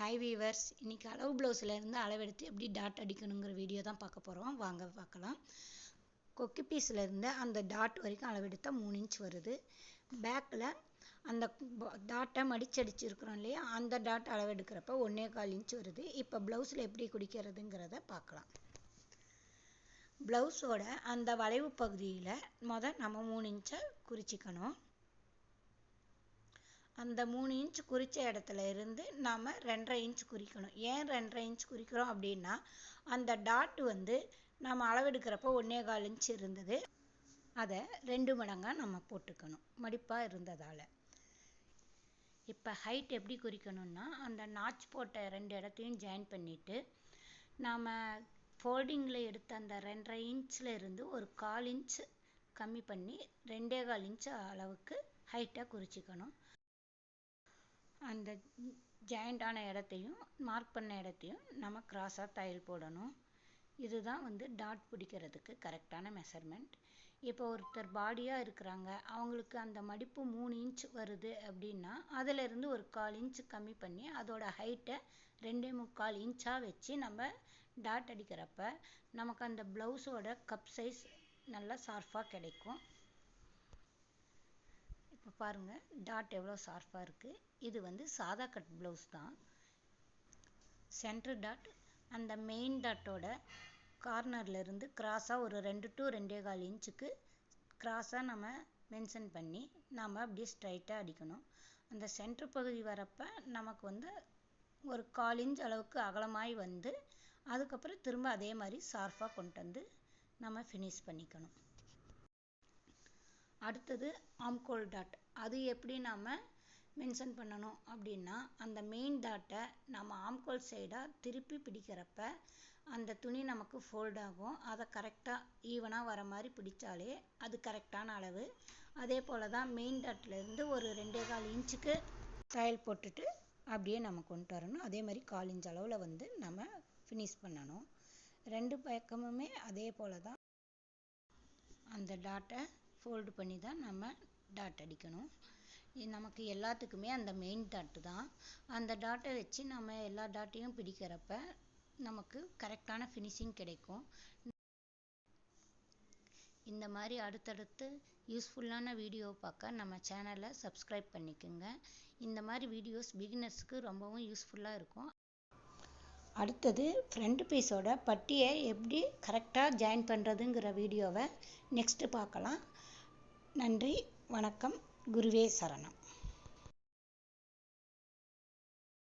Hi viewers இன்றைக்கி அளவு ப்ளவுஸில் இருந்து அளவெடுத்து எப்படி டாட் அடிக்கணுங்கிற வீடியோ தான் பார்க்க போகிறோம் வாங்க பார்க்கலாம். கொக்கி பீஸ்லேருந்து அந்த டாட் வரைக்கும் அளவெடுத்தால் மூணு இன்ச் வருது. பேக்கில் அந்த டாட்டை மடிச்சடிச்சிருக்கிறோம் இல்லையா? அந்த டாட் அளவெடுக்கிறப்ப ஒன்றே கால் இன்ச் வருது. இப்போ ப்ளவுஸில் எப்படி குடிக்கிறதுங்கிறத பார்க்கலாம். ப்ளவுஸோட அந்த வளைவு பகுதியில் மொதல் நம்ம மூணு இன்ச்சை குறிச்சிக்கணும். அந்த மூணு இன்ச் குறித்த இடத்துல இருந்து நாம் ரெண்டரை இன்ச் குறிக்கணும். ஏன் ரெண்டரை இன்ச் குறிக்கிறோம் அப்படின்னா அந்த டாட் வந்து நம்ம அளவெடுக்கிறப்போ ஒன்றே கால் இன்ச் இருந்தது. அதை ரெண்டு மடங்காக நம்ம போட்டுக்கணும். மடிப்பாக இருந்ததால். இப்போ ஹைட் எப்படி குறிக்கணும்னா அந்த நாச் போட்ட ரெண்டு இடத்தையும் ஜாயின் பண்ணிவிட்டு நாம் ஃபோல்டிங்கில் எடுத்த அந்த ரெண்டரை இன்ச்சில் இருந்து ஒரு கால் இன்ச் கம்மி பண்ணி ரெண்டே கால் இன்ச் அளவுக்கு ஹைட்டாக குறிச்சிக்கணும். அந்த ஜாயிண்டான இடத்தையும் மார்க் பண்ண இடத்தையும் நம்ம கிராஸாக தையல் போடணும். இதுதான் வந்து டாட் பிடிக்கிறதுக்கு கரெக்டான மெஷர்மெண்ட் இப்போ ஒருத்தர் பாடியாக இருக்கிறாங்க. அவங்களுக்கு அந்த மடிப்பு மூணு இன்ச் வருது அப்படின்னா அதிலிருந்து ஒரு கால் இன்ச் கம்மி பண்ணி அதோட ஹைட்டை ரெண்டே முக்கால் இன்ச்சாக வச்சு நம்ம டாட் அடிக்கிறப்ப நமக்கு அந்த ப்ளவுஸோட கப் சைஸ் நல்லா ஷார்ப்பாக கிடைக்கும். பாருங்கள் டாட் எவ்வளோ ஷார்ப்பாக இருக்குது இது வந்து சாதா கட் ப்ளவுஸ் தான். சென்ட்ரு டாட் அந்த மெயின் டாட்டோட கார்னர்லேருந்து கிராஸாக ஒரு ரெண்டு டு ரெண்டே கால் இன்ச்சுக்கு கிராஸாக நம்ம மென்ஷன் பண்ணி நாம் அப்படியே ஸ்ட்ரைட்டாக அடிக்கணும். அந்த சென்ட்ரு பகுதி வரப்போ நமக்கு வந்து ஒரு கால் இன்ச் அளவுக்கு அகலமாய் வந்து அதுக்கப்புறம் திரும்ப அதே மாதிரி ஷார்ப்பாக கொண்டு வந்து நம்ம ஃபினிஷ் பண்ணிக்கணும். அடுத்தது ஆம்கோல் டாட் அது எப்படி நாம் மென்ஷன் பண்ணணும் அப்படின்னா அந்த மெயின் டாட்டை நம்ம ஆம்கோல் சைடாக திருப்பி பிடிக்கிறப்ப அந்த துணி நமக்கு ஃபோல்ட் ஆகும். அதை கரெக்டாக ஈவனாக வர மாதிரி பிடிச்சாலே அது கரெக்டான அளவு. அதே போல் தான் மெயின் டாட்லேருந்து ஒரு ரெண்டே கால் இன்ச்சுக்கு தையல் போட்டுட்டு அப்படியே நம்ம கொண்டு வரணும். அதே மாதிரி கால் இன்ச் அளவில் வந்து நம்ம ஃபினிஷ் பண்ணணும். ரெண்டு பக்கமுமே அதே போல் தான் அந்த டாட்டை ஃபோல்டு பண்ணி தான் நம்ம டாட் அடிக்கணும். நமக்கு எல்லாத்துக்குமே அந்த மெயின் டாட்டு தான். அந்த டாட்டை வச்சு நம்ம எல்லா டாட்டையும் பிடிக்கிறப்ப நமக்கு கரெக்டான ஃபினிஷிங் கிடைக்கும். இந்த மாதிரி அடுத்தடுத்து யூஸ்ஃபுல்லான வீடியோ பார்க்க நம்ம சேனலை சப்ஸ்கிரைப் பண்ணிக்கோங்க. இந்த மாதிரி வீடியோஸ் பிகினர்ஸ்க்கு ரொம்பவும் யூஸ்ஃபுல்லாக இருக்கும். அடுத்தது ஃப்ரண்ட் பீஸோட பட்டியை எப்படி கரெக்டாக ஜாயின் பண்ணுறதுங்கிற வீடியோவை நெக்ஸ்ட்டு பார்க்கலாம் நன்றி வணக்கம் குருவே சரணம்.